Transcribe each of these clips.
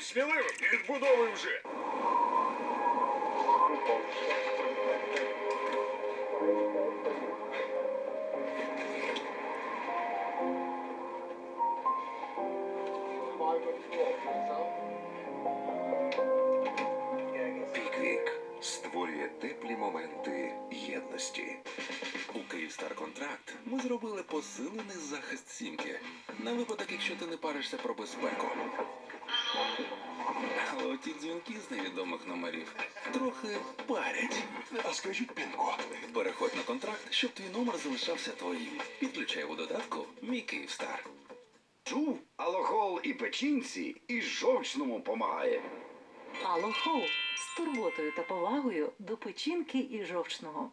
Будь сміливим, відбудовуй вже. Піквік створює теплі моменти єдності. У Київстар контракт ми зробили посилений захист сімки на випадок, якщо ти не паришся про безпеку. Але оті дзвінки з невідомих номерів трохи парять. А скажіть пінко. Переходь на контракт, щоб твій номер залишався твоїм. Підключай у додатку Мій Київстар. Чув, алохол і печінці, і жовчному помагає. Алохол з турботою та повагою до печінки і жовчного.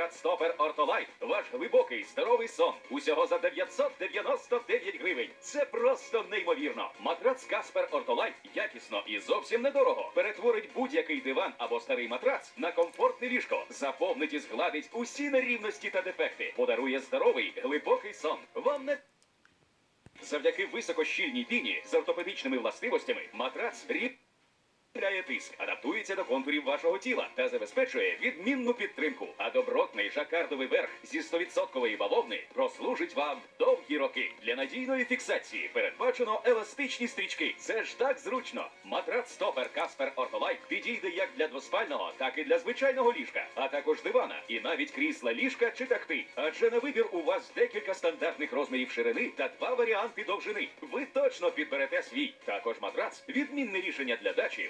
Стопер Ортолайт. Ваш глибокий здоровий сон. Усього за 999 гривень. Це просто неймовірно. Матрац Каспер Ортолайт якісно і зовсім недорого. Перетворить будь-який диван або старий матрац на комфортне ліжко. Заповнить і згладить усі нерівності та дефекти. Подарує здоровий, глибокий сон. Вам не Завдяки високощільній піні з ортопедичними властивостями матрац рід Ляє тиск, адаптується до контурів вашого тіла та забезпечує відмінну підтримку. А добротний жакардовий верх зі 100% бавовни прослужить вам довгі роки. Для надійної фіксації передбачено еластичні стрічки. Це ж так зручно. Матрац Стопер Каспер Ортолайт підійде як для двоспального, так і для звичайного ліжка, а також дивана і навіть крісла ліжка чи тахти. Адже на вибір у вас декілька стандартних розмірів ширини та два варіанти довжини. Ви точно підберете свій. Також матрац відмінне рішення для дачі,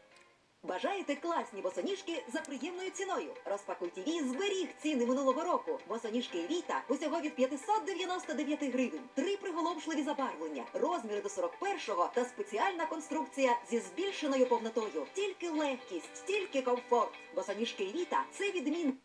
Бажаєте класні босоніжки за приємною ціною? Розпакуйте і зберіг ціни минулого року. Босоніжки Віта усього від 599 гривень. Три приголомшливі забарвлення, розміри до 41-го та спеціальна конструкція зі збільшеною повнотою. Тільки легкість, тільки комфорт. Босоніжки Віта це відмін.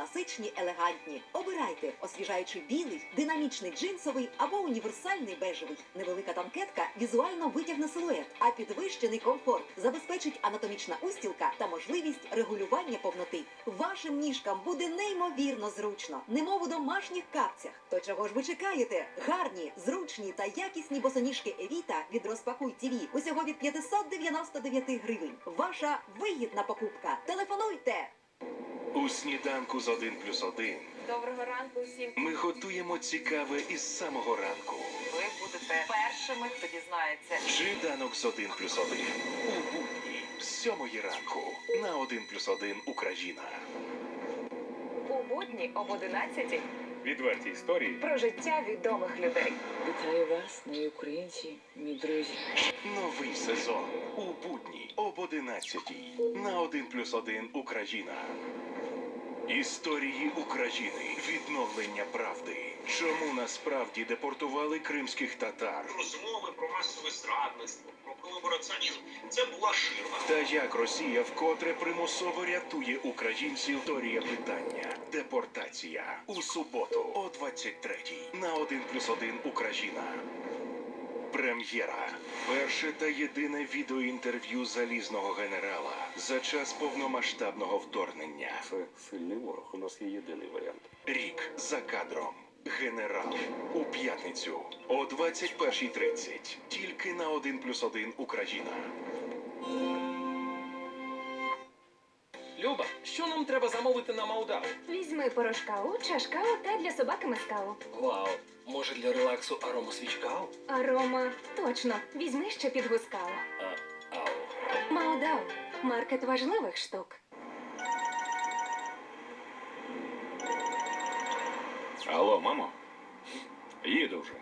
Класичні, елегантні. Обирайте освіжаючи білий, динамічний джинсовий або універсальний бежевий. Невелика танкетка візуально витягне силует, а підвищений комфорт забезпечить анатомічна устілка та можливість регулювання повноти. Вашим ніжкам буде неймовірно зручно, немов у домашніх капцях. То чого ж ви чекаєте? Гарні, зручні та якісні босоніжки Евіта від розпакуй ТВ усього від 599 гривень. Ваша вигідна покупка. Телефонуйте! У сніданку з 1 плюс 1 Доброго ранку всім. ми готуємо цікаве із самого ранку. Ви будете першими, хто дізнається. Сніданок з 1 плюс 1 у будні з 7 ранку на 1 плюс 1 Україна. У будні об 11 Відверті історії про життя відомих людей. Вітаю вас, мої українці, мій друзі. Новий сезон у будні об 11 на 1 плюс 1 Україна. Історії України. Відновлення правди. Чому насправді депортували кримських татар? розмови про масове зрадництво, про колабораціонізм. Це була ширма. Та як Росія вкотре примусово рятує українців? Історія питання. Депортація. У суботу о 23-й на 1 плюс 1 Україна. Прем'єра. Перше та єдине відеоінтерв'ю залізного генерала за час повномасштабного вторгнення. Це сильний ворог. У нас є єдиний варіант. Рік за кадром. Генерал у п'ятницю о 21.30. Тільки на один плюс один Україна. Люба, що нам треба замовити на Молдаву? Візьми порошкау, чашкау та для собаки мискау. Вау, може для релаксу аромасвічкау? Арома, точно, візьми ще підгускау. А, Маудау. Маркет важливих штук. Алло, мамо. Їду вже.